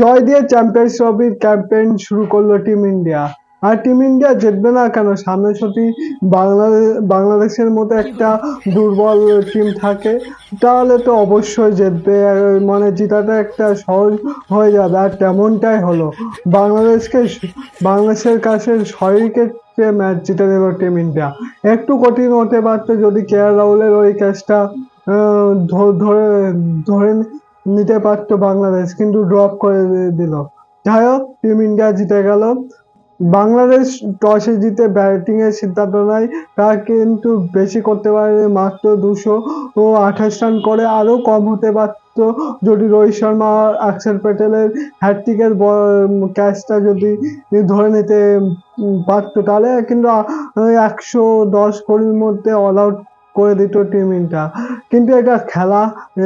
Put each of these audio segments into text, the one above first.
জয় দিয়ে চ্যাম্পিয়ন্স ট্রফির ক্যাম্পেইন শুরু করল টিম ইন্ডিয়া। আর টিম ইন্ডিয়া জিতবে না কেন? সামনে যদি বাংলাদেশ বাংলাদেশের মতো একটা দুর্বল টিম থাকে, তাহলে তো অবশ্যই জিতবে। মানে জেতাটা একটা সহজ হয়ে যাবে। আর তেমনটাই হলো, বাংলাদেশকে বাংলাদেশের কাছে ছয় উইকেটে ম্যাচ জিতে দিল টিম ইন্ডিয়া। একটু কঠিন হতে পারতো যদি কে আর রাহুলের ওই ক্যাচটা ধরে ধরে নিতে পারতো বাংলাদেশ, কিন্তু ড্রপ করে দিল। যাই হোক টিম ইন্ডিয়া জিতে গেল। বাংলাদেশ টসে জিতে ব্যাটিং এর সিদ্ধান্ত নেয়। তারা কিন্তু বেশি করতে পারে মাত্র দুশো ও আঠাশ রান করে। আরও কম হতে পারত যদি রোহিত শর্মা আর অক্ষর প্যাটেলের হ্যাট্রিকের ক্যাচটা যদি ধরে নিতে পারতো। তাহলে কিন্তু একশো দশ কোটির মধ্যে অল আউট করে দিত টিম ইন্ডিয়া কিন্তু এটা খেলা,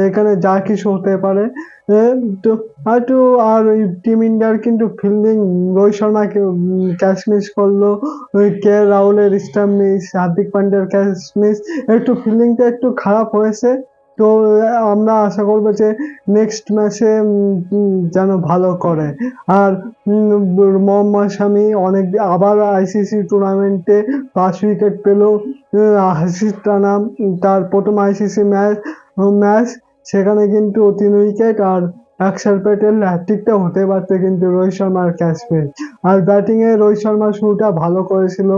এখানে যা কিছু হতে পারে হয়তো আর ওই টিম ইন্ডিয়ার কিন্তু fielding Rohit Sharma catch miss করল কে রাহুলের স্টাম্প মিস হার্দিক পান্ডিয়ার ক্যাচ মিস একটু ফিল্ডিংটা একটু খারাপ হয়েছে। তো আমরা আশা করব যে নেক্সট ম্যাচে যেন ভালো করে। আর মোহাম্মদ শামি অনেক আবার আইসিসি টুর্নামেন্টে পাঁচ উইকেট পেল হাসিস টানা তার প্রথম আইসিসি ম্যাচ ম্যাচ সেখানে কিন্তু তিন উইকেট আর অক্ষর প্যাটেল হ্যাট্রিকটা হতে পারতো কিন্তু রোহিত শর্মার ক্যাচ পেয়ে। আর ব্যাটিংয়ে রোহিত শর্মা শুরুটা ভালো করেছিল।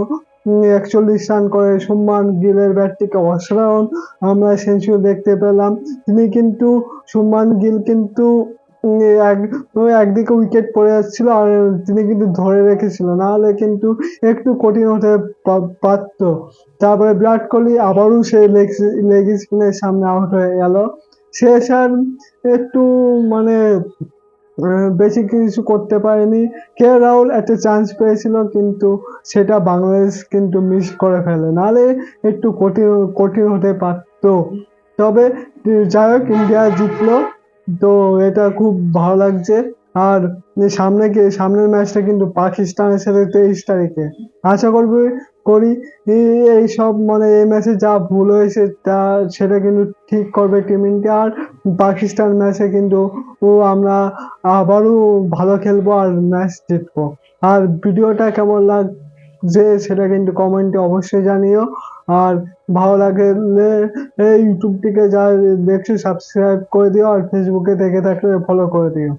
একচল্লিশ রান করে সুম্মান গিলের ব্যাট থেকে অসাধারণ আমরা সেঞ্চুরি দেখতে পেলাম। তিনি কিন্তু সুম্মান গিল কিন্তু এক, একদিকে উইকেট পড়ে যাচ্ছিল আর তিনি কিন্তু ধরে রেখেছিল। নাহলে কিন্তু একটু কঠিন হতে পারতো। তারপরে বিরাট কোহলি আবারও সেই লেগ লেগ স্পিনের সামনে আউট হয়ে গেল। শেষ আর একটু মানে বেশি কিছু করতে পারেনি। কে রাহুল একটা চান্স পেয়েছিল, কিন্তু সেটা বাংলাদেশ কিন্তু মিস করে ফেলে। নাহলে একটু কঠিন কঠিন হতে পারতো। তবে যাই হোক ইন্ডিয়া জিতলো। তো এটা খুব ভালো লাগছে। আর সামনে কি, সামনের ম্যাচটা কিন্তু পাকিস্তানের সাথে তেইশ তারিখে। আশা করবি, করি এই সব মানে এই ম্যাচে যা ভুল হয়েছে তা সেটা কিন্তু ঠিক করবে টিম ইন্ডিয়া আর পাকিস্তান ম্যাচে কিন্তু ও আমরা আবারও ভালো খেলব আর ম্যাচ জিতবো। আর ভিডিওটা কেমন লাগছে সেটা কিন্তু কমেন্টে অবশ্যই জানিও। আর ভালো লাগলে এই ইউটিউব থেকে যা দেখছি সাবস্ক্রাইব করে দিও। আর ফেসবুকে দেখে থাকলে ফলো করে দিও।